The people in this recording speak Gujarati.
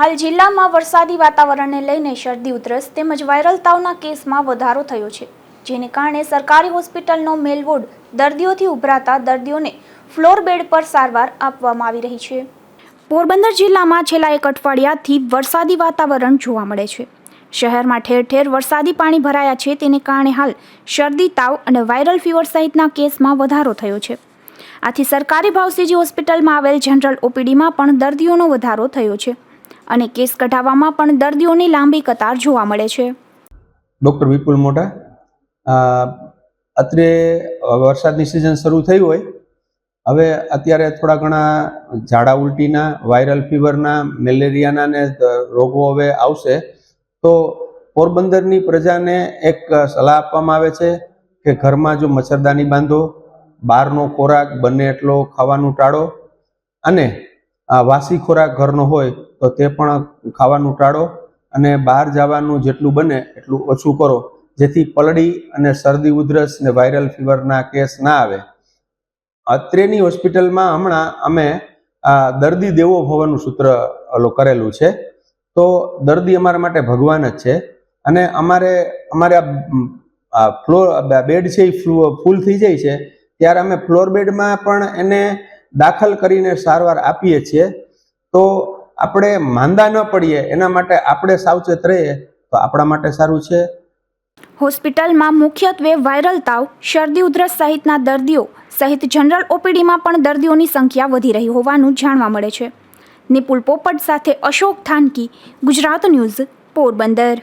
હાલ જિલ્લામાં વરસાદી વાતાવરણને લઈને શરદી ઉધરસ તેમજ વાયરલ તાવના કેસમાં વધારો થયો છે. જેને કારણે સરકારી હોસ્પિટલનો મેલવોડ દર્દીઓથી ઉભરાતા દર્દીઓને ફ્લોર બેડ પર સારવાર આપવામાં આવી રહી છે. પોરબંદર જિલ્લામાં છેલ્લા એક અઠવાડિયાથી વરસાદી વાતાવરણ જોવા મળે છે. શહેરમાં ઠેર ઠેર વરસાદી પાણી ભરાયા છે. તેને કારણે હાલ શરદી તાવ અને વાયરલ ફીવર સહિતના કેસમાં વધારો થયો છે. આથી સરકારી ભાવસીજી હોસ્પિટલમાં આવેલ જનરલ ઓપીડીમાં પણ દર્દીઓનો વધારો થયો છે. અને કેસ કઢાવવામાં પણ દર્દીઓની લાંબી કતાર જોવા મળે છે. ડૉક્ટર વિપુલ મોટા અત્રે વરસાદની સિઝન શરૂ થઈ હોય. હવે અત્યારે થોડા ઘણા ઝાડા ઉલટીના વાયરલ ફીવરના મેલેરિયાના ને રોગો હવે આવશે. તો પોરબંદરની પ્રજાને એક સલાહ આપવામાં આવે છે કે ઘરમાં જો મચ્છરદાની બાંધો, બહારનો ખોરાક બને એટલો ખાવાનું ટાળો. અને વાસી ખોરાક ઘરનો હોય તો તે પણ ખાવાનું ટાળો અને બહાર જવાનું જેટલું બને એટલું ઓછું કરો. જેથી પલડી અને શરદી, ઉધરસ ને વાયરલ ફીવરના કેસ ના આવે. અત્રેની હોસ્પિટલમાં હમણાં અમે, આ દર્દી દેવો ભવનું સૂત્ર કરેલું છે. તો દર્દી અમારા માટે ભગવાન જ છે. અને અમારે અમારે આ ફ્લોર બેડ છે એ ફૂલ થઈ જાય છે. ત્યારે અમે ફ્લોર બેડમાં પણ એને દાખલ કરીને સારવાર આપીએ છીએ. તો આપણે માંદા ન પડીએ, એના માટે આપણે સાવચેત રહીએ, તો આપણા માટે સારું છે. હોસ્પિટલમાં મુખ્યત્વે વાયરલ તાવ, શરદી ઉધરસ સહિતના દર્દીઓ સહિત જનરલ ઓપીડીમાં પણ દર્દીઓની સંખ્યા વધી રહી હોવાનું જાણવા મળે છે. નિપુલ પોપટ સાથે અશોક થાનકી, ગુજરાત ન્યૂઝ, પોરબંદર.